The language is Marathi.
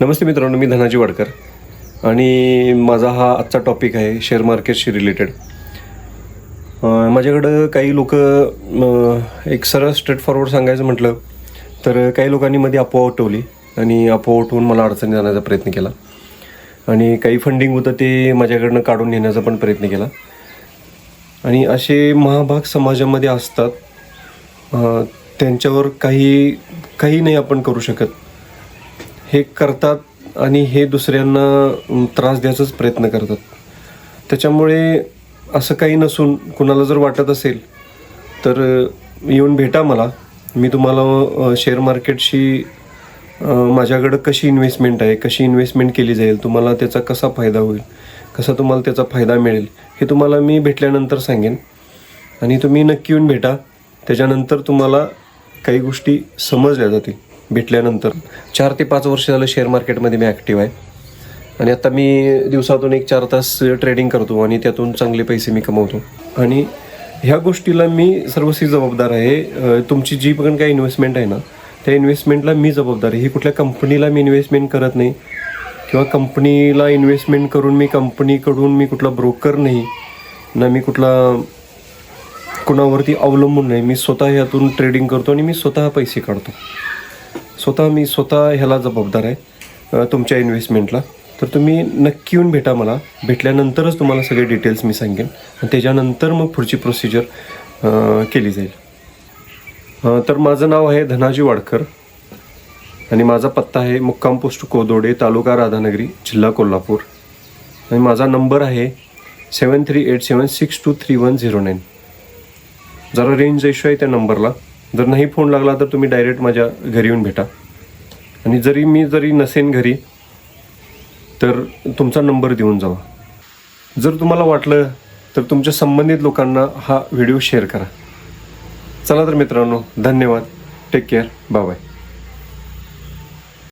नमस्ते मित्रांनो मी धनाजी वाडकर. आणि माझा हा आजचा टॉपिक आहे शेअर मार्केटशी रिलेटेड माझ्याकडं काही लोक एक सरळ स्ट्रेट फॉरवर्ड सांगायचं म्हटलं तर काही लोकांनी मध्ये अपोवा उठवली आणि अपोवा उठवून मला अडचणी जाण्याचा प्रयत्न केला. आणि काही फंडिंग होतं ते माझ्याकडनं काढून नेण्याचा पण प्रयत्न केला. आणि असे महाभाग समाजामध्ये असतात त्यांच्यावर काही काही नाही आपण करू शकत. हे करतात आणि हे दुसऱ्यांना त्रास द्यायचाच प्रयत्न करतात. त्याच्यामुळे असं काही नसून कुणाला जर वाटत असेल तर येऊन भेटा मला. मी तुम्हाला शेअर मार्केटशी माझ्याकडं कशी इन्व्हेस्टमेंट आहे कशी इन्व्हेस्टमेंट केली जाईल तुम्हाला त्याचा कसा फायदा होईल कसा तुम्हाला त्याचा फायदा मिळेल हे तुम्हाला मी भेटल्यानंतर सांगेन. आणि तुम्ही नक्की येऊन भेटा. त्याच्यानंतर तुम्हाला काही गोष्टी समजल्या जातील. भेटल्यानंतर चार ते पाच वर्ष झालं शेअर मार्केटमध्ये मी ॲक्टिव्ह आहे. आणि आता मी दिवसातून एक चार तास ट्रेडिंग करतो आणि त्यातून चांगले पैसे मी कमवतो. आणि ह्या गोष्टीला मी सर्वस्वी जबाबदार आहे. तुमची जी पण काही इन्व्हेस्टमेंट आहे ना त्या इन्व्हेस्टमेंटला मी जबाबदार आहे. ही कुठल्या कंपनीला मी इन्व्हेस्टमेंट करत नाही किंवा कंपनीला इन्व्हेस्टमेंट करून मी कंपनीकडून मी कुठला ब्रोकर नाही ना मी कुठला कुणावरती अवलंबून नाही. मी स्वतः ह्यातून ट्रेडिंग करतो आणि मी स्वतः पैसे काढतो. स्वतः मी स्वतः ह्याला जबाबदार आहे तुमच्या इन्व्हेस्टमेंटला तर तुम्ही नक्की येऊन भेटा मला. भेटल्यानंतरच तुम्हाला सगळे डिटेल्स मी सांगेन. आणि त्याच्यानंतर मग पुढची प्रोसिजर केली जाईल. तर माझं नाव आहे धनाजी वाडकर. आणि माझा पत्ता आहे मुक्काम पोस्ट कोदोडे तालुका राधानगरी जिल्हा कोल्हापूर. आणि माझा नंबर आहे seven three eight seven six two three one zero nine जरा रेंज इश्यू आहे त्या नंबरला. जर नाही फोन लागला तर तुम्ही डायरेक्ट माझ्या घरी येऊन भेटा. आणि जरी मी जरी नसेन घरी तर तुमचा नंबर देऊन जावा. जर तुम्हाला वाटलं तर तुमच्या संबंधित लोकांना हा व्हिडिओ शेअर करा. चला तर मित्रांनो धन्यवाद. Take care bye bye